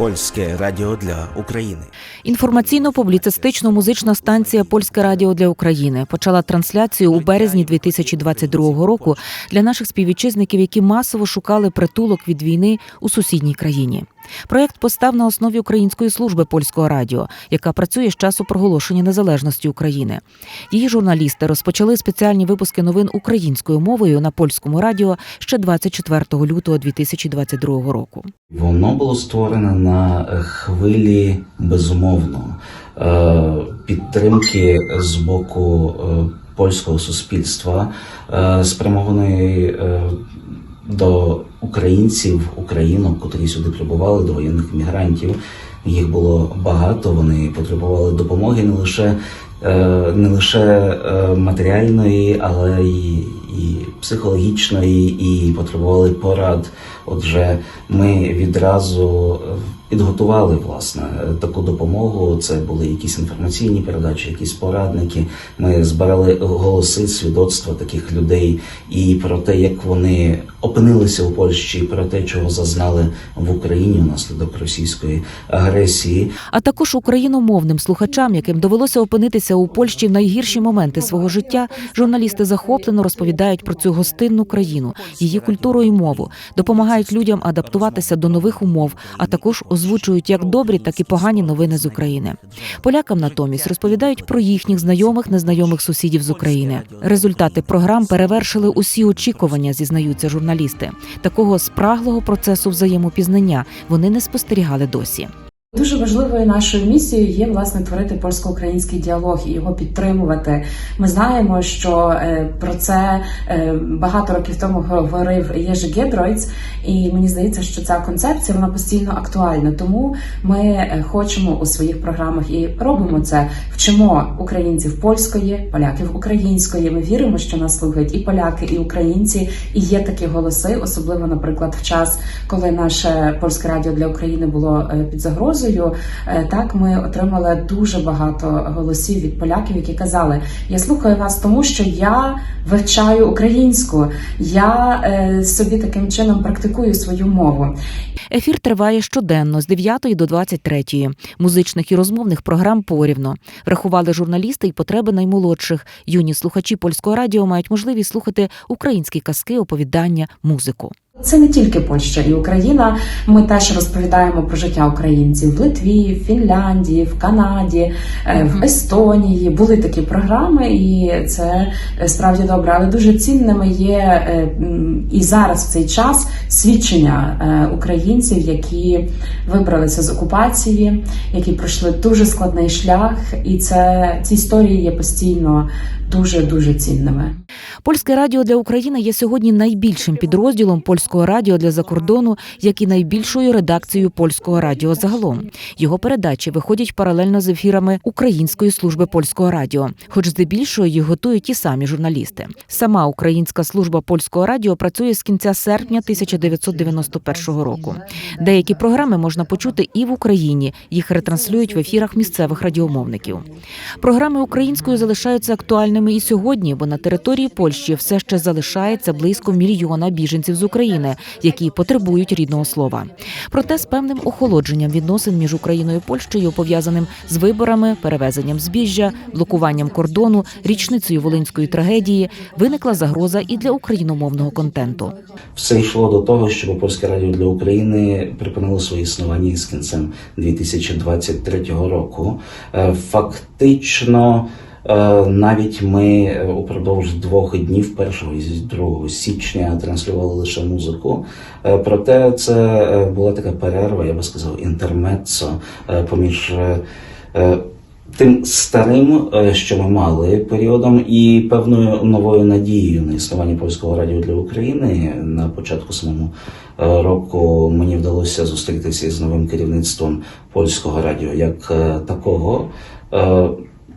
Польське радіо для України. Інформаційно-публіцистично-музична станція Польське радіо для України почала трансляцію у березні 2022 року для наших співвітчизників, які масово шукали притулок від війни у сусідній країні. Проєкт постав на основі Української служби польського радіо, яка працює з часу проголошення незалежності України. Її журналісти розпочали спеціальні випуски новин українською мовою на польському радіо ще 24 лютого 2022 року. Воно було створене на хвилі безумовно е, підтримки з боку е, польського суспільства, е, спрямованої до українців, українок, котрі сюди прибували, до воєнних мігрантів. Їх було багато. Вони потребували допомоги не лише не лише е, матеріальної, але й і психологічної, і потребували порад. Отже, ми відразу е, підготували власне таку допомогу. Це були якісь інформаційні передачі, якісь порадники. Ми збирали голоси, свідоцтва таких людей і про те, як вони опинилися у Польщі, і про те, чого зазнали в Україні внаслідок російської агресії. а також україномовним слухачам, яким довелося опинитися у Польщі в найгірші моменти свого життя. Журналісти захоплено розповідають про цю гостинну країну, її культуру і мову, допомагають людям адаптуватися до нових умов, а також озвучують як добрі, так і погані новини з України. Полякам натомість розповідають про їхніх знайомих, незнайомих сусідів з України. Результати програм перевершили усі очікування, зізнаються журналісти. Такого спраглого процесу взаємопізнання вони не спостерігали досі. Дуже важливою нашою місією є власне творити польсько-український діалог і його підтримувати. Ми знаємо, що е, про це е, багато років тому говорив Єжи Гедройц, і мені здається, що ця концепція вона постійно актуальна. Тому ми е, хочемо у своїх програмах і робимо це. Вчимо українців польської, поляків української. Ми віримо, що нас слухають і поляки, і українці. І є такі голоси, особливо, наприклад, в час, коли наше польське радіо для України було під загрозою. Е, Так, ми отримали дуже багато голосів від поляків, які казали: Я слухаю вас, тому що я вивчаю українську, я е, собі таким чином практикую свою мову. Ефір триває щоденно з 9 до 23. Музичних і розмовних програм порівно. Врахували журналісти і потреби наймолодших. Юні слухачі польського радіо мають можливість слухати українські казки, оповідання, музику. Це не тільки Польща і Україна. Ми теж розповідаємо про життя українців в Литві, в Фінляндії, в Канаді, е, в Естонії. Були такі програми, і це е, справді добре. Але дуже цінними є е, і зараз в цей час свідчення українців, які вибралися з окупації, які пройшли дуже складний шлях, і це ці історії є постійно дуже дуже цінними. Польське радіо для України є сьогодні найбільшим підрозділом польського радіо для закордону, як і найбільшою редакцією польського радіо загалом. Його передачі виходять паралельно з ефірами Української служби польського радіо, хоч здебільшого їх готують ті самі журналісти. Сама Українська служба польського радіо працює з кінця серпня 1991 року. Деякі програми можна почути і в Україні. Їх ретранслюють в ефірах місцевих радіомовників. Програми українською залишаються актуальними і сьогодні, бо на території Польщі все ще залишається близько мільйона біженців з України, які потребують рідного слова. Проте з певним охолодженням відносин між Україною і Польщею, пов'язаним з виборами, перевезенням збіжжя, блокуванням кордону, річницею волинської трагедії, виникла загроза і для україномовного контенту. Все йшло до того, щоб польське радіо для України припинило своє існування з кінцем 2023 року. Е, Фактично. Е, Навіть ми е, упродовж двох днів, 1 і 2 січня, транслювали лише музику. Е, Проте це була така перерва, я би сказав, інтермеццо е, поміж тим старим, що ми мали періодом, і певною новою надією на існування польського радіо для України на початку самого е, року мені вдалося зустрітися із новим керівництвом польського радіо як такого.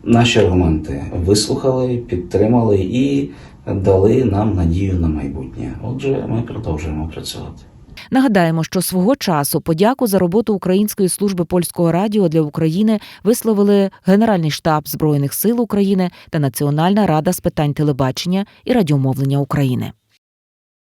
Наші аргументи вислухали, підтримали і дали нам надію на майбутнє. Отже, ми продовжуємо працювати. Нагадаємо, що свого часу подяку за роботу Української служби польського радіо для України висловили Генеральний штаб збройних сил України та Національна рада з питань телебачення і радіомовлення України.